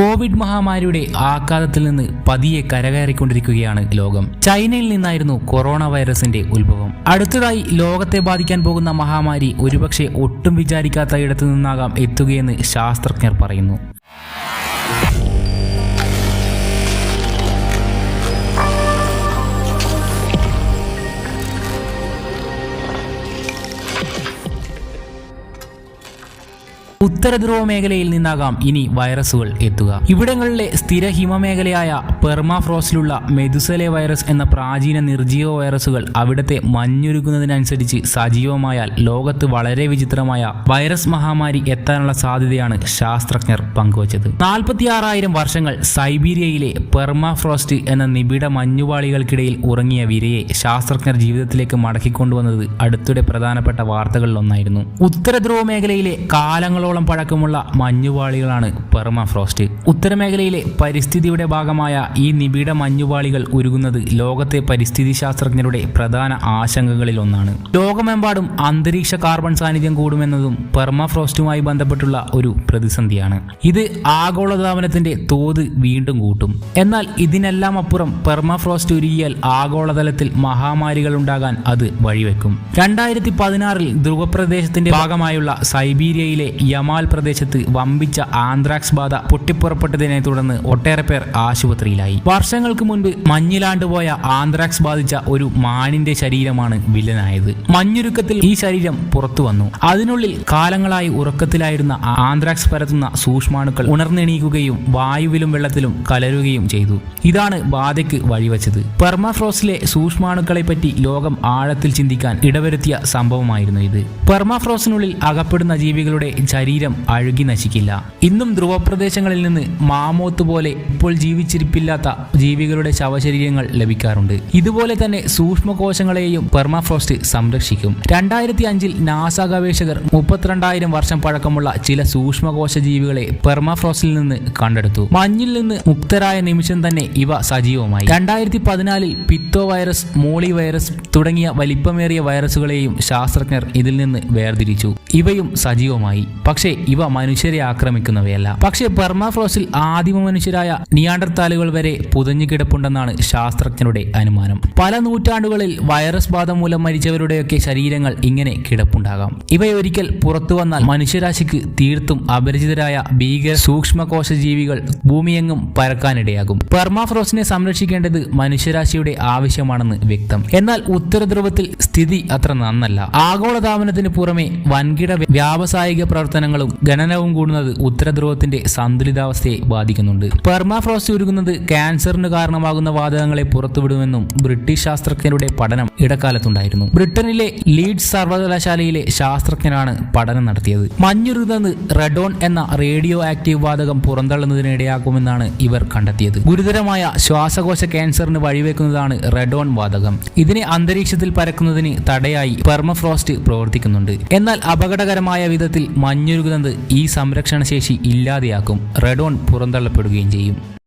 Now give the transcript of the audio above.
Covid മഹാമാരിയുടെ ആഘാതത്തിൽ നിന്ന് പതിയെ കരകയറിക്കൊണ്ടിരിക്കുകയാണ് ലോകം. ചൈനയിൽ നിന്നായിരുന്നു കൊറോണ വൈറസിന്റെ ഉത്ഭവം. അടുത്തതായി ലോകത്തെ ബാധിക്കാൻ പോകുന്ന മഹാമാരി ഒരുപക്ഷെ ഒട്ടും വിചാരിക്കാത്ത ഇടത്തു നിന്നാകാം എത്തുകയെന്ന് ശാസ്ത്രജ്ഞർ പറയുന്നു. ഉത്തര ധ്രുവ മേഖലയിൽ നിന്നാകാം ഇനി വൈറസുകൾ എത്തുക. ഇവിടങ്ങളിലെ സ്ഥിര ഹിമമേഖലയായ പെർമാഫ്രോസിലുള്ള മെദുസലെ വൈറസ് എന്ന പ്രാചീന നിർജീവ വൈറസുകൾ അവിടത്തെ മഞ്ഞുരുകുന്നതിനനുസരിച്ച് സജീവമായാൽ ലോകത്ത് വളരെ വിചിത്രമായ വൈറസ് മഹാമാരി എത്താനുള്ള സാധ്യതയാണ് ശാസ്ത്രജ്ഞർ പങ്കുവച്ചത്. നാൽപ്പത്തിയാറായിരം വർഷങ്ങൾ സൈബീരിയയിലെ പെർമാഫ്രോസ്റ്റ് എന്ന നിബിഡ മഞ്ഞുപാളികൾക്കിടയിൽ ഉറങ്ങിയ വിരയെ ശാസ്ത്രജ്ഞർ ജീവിതത്തിലേക്ക് മടക്കിക്കൊണ്ടുവന്നത് അടുത്തിടെ പ്രധാനപ്പെട്ട വാർത്തകളിലൊന്നായിരുന്നു. ഉത്തര ധ്രുവ മേഖലയിലെ കാലങ്ങളോളം പഴക്കമുള്ള മഞ്ഞുപാളികളാണ് പെർമാഫ്രോസ്റ്റ്. ഉത്തരമേഖലയിലെ പരിസ്ഥിതിയുടെ ഭാഗമായ ഈ നിബിഡ മഞ്ഞുപാളികൾ ഉരുകുന്നത് ലോകത്തെ പരിസ്ഥിതി ശാസ്ത്രജ്ഞരുടെ പ്രധാന ആശങ്കകളിൽ ഒന്നാണ്. ലോകമെമ്പാടും അന്തരീക്ഷ കാർബൺ സാന്നിധ്യം കൂടുമെന്നതും പെർമാഫ്രോസ്റ്റുമായി ബന്ധപ്പെട്ടുള്ള ഒരു പ്രതിസന്ധിയാണ്. ഇത് ആഗോളതാപനത്തിന്റെ തോത് വീണ്ടും കൂട്ടും. എന്നാൽ ഇതിനെല്ലാം അപ്പുറം പെർമാഫ്രോസ്റ്റ് ഉരുകിയാൽ ആഗോളതലത്തിൽ മഹാമാരികൾ ഉണ്ടാകാൻ അത് വഴിവെക്കും. രണ്ടായിരത്തി പതിനാറിൽ ധ്രുവപ്രദേശത്തിന്റെ ഭാഗമായുള്ള സൈബീരിയയിലെ യമാൽ പ്രദേശത്ത് വമ്പിച്ച ആന്ത്രാക്സ് ബാധ പൊട്ടിപ്പുറപ്പെട്ടതിനെ തുടർന്ന് ഒട്ടേറെ പേർ ആശുപത്രിയിലായി. വർഷങ്ങൾക്ക് മുൻപ് മഞ്ഞിലാണ്ടുപോയ ആന്ത്രാക്സ് ബാധിച്ച ഒരു മാനിന്റെ ശരീരമാണ് വില്ലനായത്. മഞ്ഞുരുക്കത്തിൽ ഈ ശരീരം പുറത്തു വന്നു. അതിനുള്ളിൽ കാലങ്ങളായി ഉറക്കത്തിലായിരുന്ന ആന്ത്രാക്സ് പരത്തുന്ന സൂക്ഷ്മാണുക്കൾ ഉണർന്നെണീക്കുകയും വായുവിലും വെള്ളത്തിലും കലരുകയും ചെയ്തു. ഇതാണ് ബാധയ്ക്ക് വഴിവെച്ചത്. പെർമാഫ്രോസിലെ സൂക്ഷ്മാണുക്കളെ പറ്റി ലോകം ആഴത്തിൽ ചിന്തിക്കാൻ ഇടവരുത്തിയ സംഭവമായിരുന്നു ഇത്. പെർമാഫ്രോസിനുള്ളിൽ അകപ്പെടുന്ന ജീവികളുടെ ശരീരം അഴുകി നശിക്കില്ല. ഇന്നും ധ്രുവപ്രദേശങ്ങളിൽ നിന്ന് മാമോത്ത് പോലെ ഇപ്പോൾ ജീവിച്ചിരിപ്പില്ലാത്ത ജീവികളുടെ ശവശരീരങ്ങൾ ലഭിക്കാറുണ്ട്. ഇതുപോലെ തന്നെ സൂക്ഷ്മകോശങ്ങളെയും പെർമാഫ്രോസ്റ്റ് സംരക്ഷിക്കും. രണ്ടായിരത്തി അഞ്ചിൽ നാസ ഗവേഷകർ മുപ്പത്തിരണ്ടായിരം വർഷം പഴക്കമുള്ള ചില സൂക്ഷ്മകോശ ജീവികളെ പെർമാഫ്രോസ്റ്റിൽ നിന്ന് കണ്ടെടുത്തു. മഞ്ഞിൽ നിന്ന് മുക്തരായ നിമിഷം തന്നെ ഇവ സജീവമായി. രണ്ടായിരത്തി പതിനാലിൽ പിത്തോ വൈറസ് മോളി വൈറസ് തുടങ്ങിയ വലിപ്പമേറിയ വൈറസുകളെയും ശാസ്ത്രജ്ഞർ ഇതിൽ നിന്ന് വേർതിരിച്ചു. ഇവയും സജീവമായി. പക്ഷേ ഇവ മനുഷ്യരെ ആക്രമിക്കുന്നവയല്ല. പക്ഷേ ബർമാഫ്ലോസിൽ ആദിമ മനുഷ്യരായ നിയാണ്ടർത്താലുകൾ വരെ പുതഞ്ഞു കിടപ്പുണ്ടെന്നാണ് ശാസ്ത്രജ്ഞരുടെ അനുമാനം. പല നൂറ്റാണ്ടുകളിൽ വൈറസ് ബാധ മൂലം മരിച്ചവരുടെയൊക്കെ ശരീരങ്ങൾ ഇങ്ങനെ കിടപ്പുണ്ടാകാം. ഇവയൊരിക്കൽ പുറത്തു വന്നാൽ മനുഷ്യരാശിക്ക് തീർത്തും അപരിചിതരായ ഭീകര സൂക്ഷ്മകോശ ജീവികൾ ഭൂമിയെങ്ങും പരക്കാനിടയാകും പെർമാഫ്രോസിനെ സംരക്ഷിക്കേണ്ടത് മനുഷ്യരാശിയുടെ ആവശ്യമാണെന്ന് വ്യക്തം. എന്നാൽ ഉത്തര ധ്രുവത്തിൽ സ്ഥിതി അത്ര നന്നല്ല. ആഗോളതാപനത്തിന് പുറമെ വൻകിട വ്യാവസായിക പ്രവർത്തനങ്ങളും ഖനനവും കൂടുന്നത് ഉത്തരധ്രുവത്തിന്റെ സന്തുലിതാവസ്ഥയെ ബാധിക്കുന്നുണ്ട്. പെർമാഫ്രോസ്റ്റ് ഉരുകുന്നത് ക്യാൻസറിന് കാരണമാകുന്ന വാതകങ്ങളെ പുറത്തുവിടുമെന്നും ബ്രിട്ടീഷ് ശാസ്ത്രജ്ഞരുടെ പഠനം ഇടക്കാലത്തുണ്ടായിരുന്നു. ബ്രിട്ടനിലെ ലീഡ് സർവകലാശാലയിലെ ശാസ്ത്രജ്ഞനാണ് പഠനം നടത്തിയത്. മഞ്ഞുരുകുന്നത് റെഡോൺ എന്ന റേഡിയോ ആക്റ്റീവ് വാതകം പുറന്തള്ളുന്നതിനിടയാക്കുമെന്നാണ് ഇവർ കണ്ടെത്തിയത്. ഗുരുതരമായ ശ്വാസകോശ ക്യാൻസറിന് വഴിവെക്കുന്നതാണ് റെഡോൺ വാതകം. ഇതിനെ അന്തരീക്ഷത്തിൽ പരക്കുന്നതിന് തടയായി പെർമഫ്രോസ്റ്റ് പ്രവർത്തിക്കുന്നുണ്ട്. എന്നാൽ അപകടകരമായ വിധത്തിൽ മഞ്ഞുരുകുന്നത് ഈ സംരക്ഷണശേഷി ഇല്ലാതെയാക്കും. റെഡോൺ പുറന്തള്ളപ്പെടുകയും ചെയ്യും.